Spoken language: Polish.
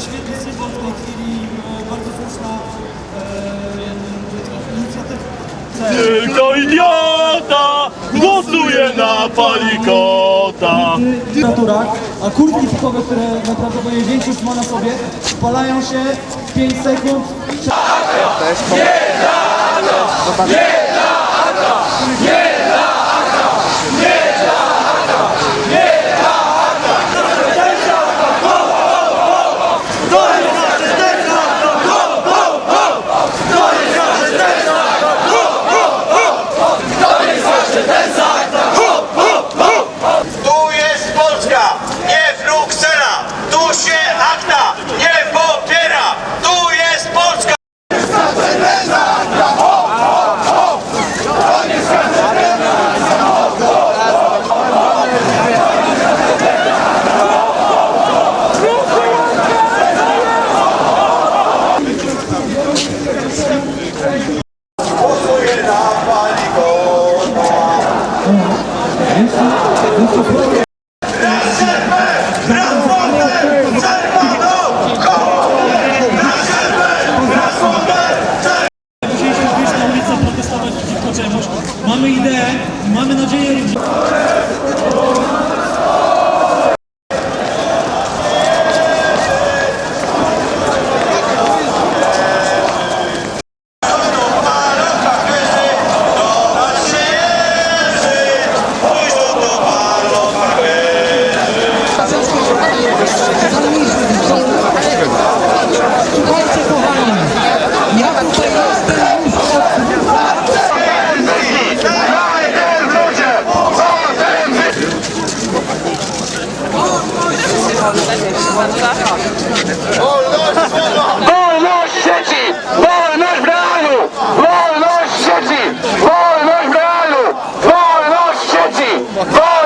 świetny symbol w tej chwili, bardzo słuszna e, inicjatywa. Tylko idiota głosuje na palikota. W naturach, a kurtki puchowe, które najprawdopodobniej większość ma na sobie, spalają się 5 sekund. Tu Mamy ideę, mamy nadzieję, że... Wolność sieci! Wolność w! Wolność sieci! Wolność w! Wolność sieci! Wolność!